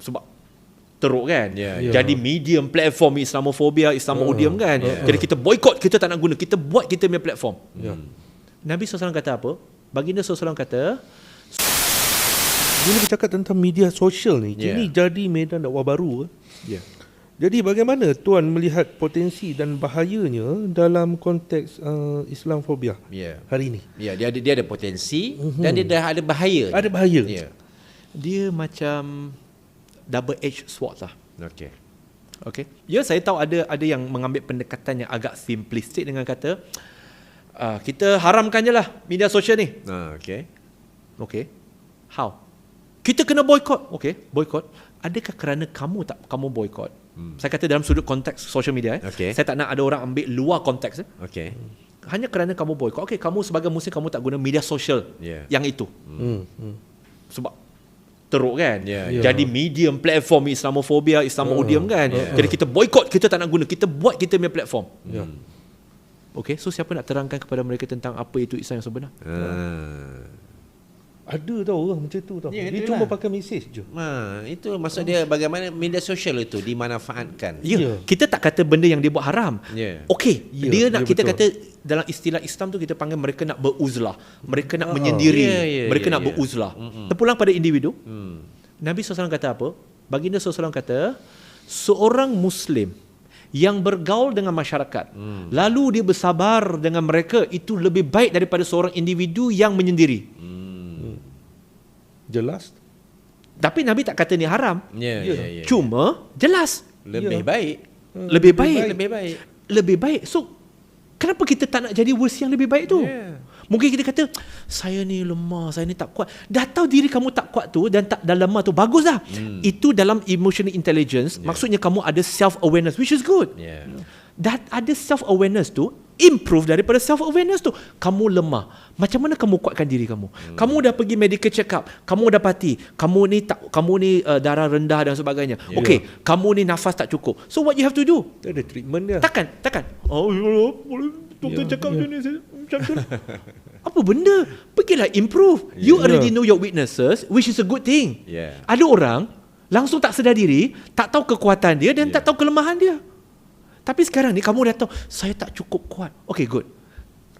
sebab teruk kan Ya, ya. jadi medium platform Islamofobia Islamodium kan jadi kita boycott kita tak nak guna kita buat kita punya platform Ya. Nabi SAW kata apa baginda SAW kata Bila bercakap tentang media sosial ni, Ya. kini jadi medan dakwah baru. eh. ya Jadi bagaimana tuan melihat potensi dan bahayanya dalam konteks uh, Islamfobia Ya. hari ini? Ya, dia ada dia ada potensi dan dia dah ada bahaya. Ada bahaya. Ya. dia macam double edge sword lah Okey. Okay. Ya, saya tahu ada ada yang mengambil pendekatan yang agak simplistik dengan kata uh, kita haramkan je lah media sosial ni. Ha, okey. Okay. How? Kita kena boycott. Okay, boycott. Adakah kerana kamu tak kamu boycott? Hmm. Saya kata dalam sudut konteks social media eh. Okey. Saya tak nak ada orang ambil luar konteks eh. Okey. Hanya kerana kamu boycott. Okay, kamu sebagai muslim kamu tak guna media sosial Ya. yang itu. Hmm. hmm. Sebab teruk kan Ya, ya. jadi medium platform Islamofobia Islamodium kan Ya. jadi kita boycott kita tak nak guna kita buat kita punya platform Ya. Okay, so siapa nak terangkan kepada mereka tentang apa itu Islam yang sebenar? Ha. Ada tau orang macam tu tau. Ya, Dia cuma pakai mesej je. Ha, itu maksud dia bagaimana media sosial itu dimanfaatkan. Ya, Ya. kita tak kata benda yang dia buat haram. Ya. Okey, Ya, dia nak ya, kita betul. kata dalam istilah Islam tu kita panggil mereka nak beruzlah, mereka nak Ah. menyendiri, Ya, ya, mereka ya, nak ya. beruzlah. Terpulang pada individu. Hmm. Nabi SAW kata apa? Baginda SAW kata, seorang Muslim yang bergaul dengan masyarakat, Hmm. lalu dia bersabar dengan mereka, itu lebih baik daripada seorang individu yang menyendiri. Hmm. Jelas. Tapi Nabi tak kata ni haram. Ya, Ya. ya, ya. Cuma, jelas. lebih Ya. baik. Lebih baik. Lebih baik. Lebih baik. So, kenapa kita tak nak jadi versi yang lebih baik tu? Ya. Mungkin kita kata, saya ni lemah, saya ni tak kuat. Dah tahu diri kamu tak kuat tu dan tak dah lemah tu, bagus dah. Hmm. Itu dalam emotional intelligence, maksudnya kamu ada self-awareness, which is good. Ya. Dah ada self-awareness tu, improve daripada self-awareness tu. Kamu lemah. Macam mana kamu kuatkan diri kamu? Hmm. Kamu dah pergi medical check up, kamu dapati kamu ni tak kamu ni uh, darah rendah dan sebagainya. Ya. Okey, kamu ni nafas tak cukup. So what you have to do? Dia ada treatment dia. Takkan, takkan. Oh, ya Allah, boleh doktor Ya, cakap ya. macam ni macam tu. Apa benda? Pergilah improve. You Ya. already know your weaknesses, which is a good thing. Ya. Ada orang langsung tak sedar diri, tak tahu kekuatan dia dan Ya. tak tahu kelemahan dia. Tapi sekarang ni kamu dah tahu saya tak cukup kuat. Okay, good.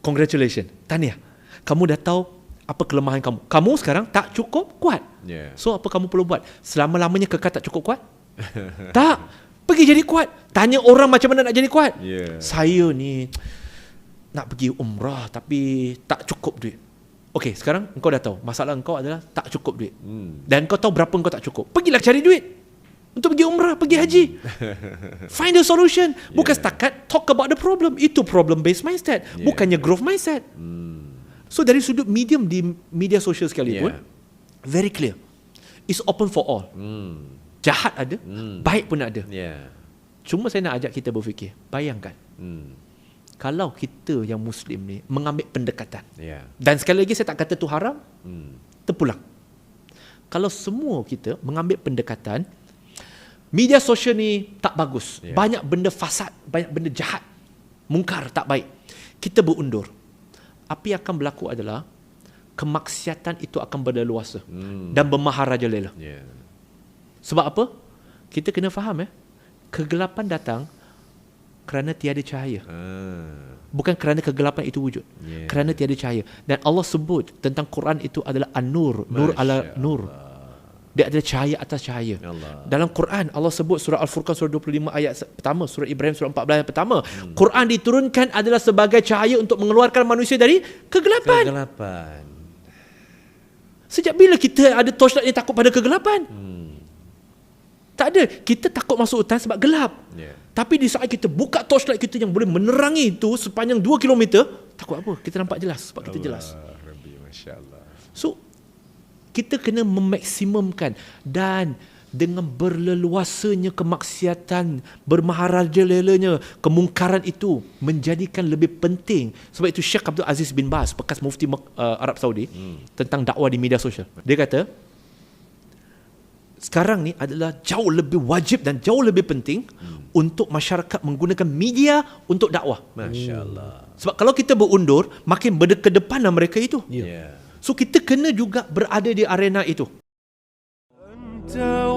Congratulations. Tahniah. Kamu dah tahu apa kelemahan kamu. Kamu sekarang tak cukup kuat. Ya. So apa kamu perlu buat? Selama-lamanya kekal tak cukup kuat? tak. Pergi jadi kuat. Tanya orang macam mana nak jadi kuat. Ya. Saya ni nak pergi umrah tapi tak cukup duit. Okey, sekarang engkau dah tahu. Masalah engkau adalah tak cukup duit. Hmm. Dan kau tahu berapa engkau tak cukup. Pergilah cari duit. Untuk pergi umrah, pergi haji. Find a solution. Bukan Yeah. setakat talk about the problem. Itu problem based mindset. Yeah. Bukannya growth mindset. Hmm. So dari sudut medium di media sosial sekalipun, Yeah. very clear. It's open for all. Hmm. Jahat ada, Hmm. baik pun ada. Ya. Cuma saya nak ajak kita berfikir. Bayangkan, Hmm. kalau kita yang Muslim ni mengambil pendekatan. Ya. Dan sekali lagi saya tak kata tu haram, Hmm. terpulang. Kalau semua kita mengambil pendekatan, media sosial ni tak bagus. Ya. Banyak benda fasad, banyak benda jahat, mungkar, tak baik. Kita berundur. Apa yang akan berlaku adalah kemaksiatan itu akan berleluasa Hmm. dan bermaharajalela. Ya. Sebab apa? Kita kena faham ya. Kegelapan datang kerana tiada cahaya. Ah. Bukan kerana kegelapan itu wujud. Ya. Kerana tiada cahaya. Dan Allah sebut tentang Quran itu adalah an-nur, nur ala nur. Dia adalah cahaya atas cahaya. Allah. Dalam Quran Allah sebut surah Al-Furqan surah 25 ayat pertama, surah Ibrahim surah 14 ayat pertama. Quran diturunkan adalah sebagai cahaya untuk mengeluarkan manusia dari kegelapan. Kegelapan. Sejak bila kita ada torchlight ni takut pada kegelapan? Hmm. Tak ada. Kita takut masuk hutan sebab gelap. Ya. Tapi di saat kita buka torchlight kita yang boleh menerangi itu sepanjang 2 km, takut apa? Kita nampak jelas sebab kita jelas. Allah, Rabbi, Masya Allah. So kita kena memaksimumkan dan dengan berleluasanya kemaksiatan, bermaharajalelanya, kemungkaran itu menjadikan lebih penting. Sebab itu Syekh Abdul Aziz bin Baz, bekas mufti uh, Arab Saudi, tentang dakwah di media sosial. Dia kata, sekarang ni adalah jauh lebih wajib dan jauh lebih penting untuk masyarakat menggunakan media untuk dakwah. Masya Allah. Sebab kalau kita berundur, makin berkedepanan mereka itu. Ya. So kita kena juga berada di arena itu. Entah.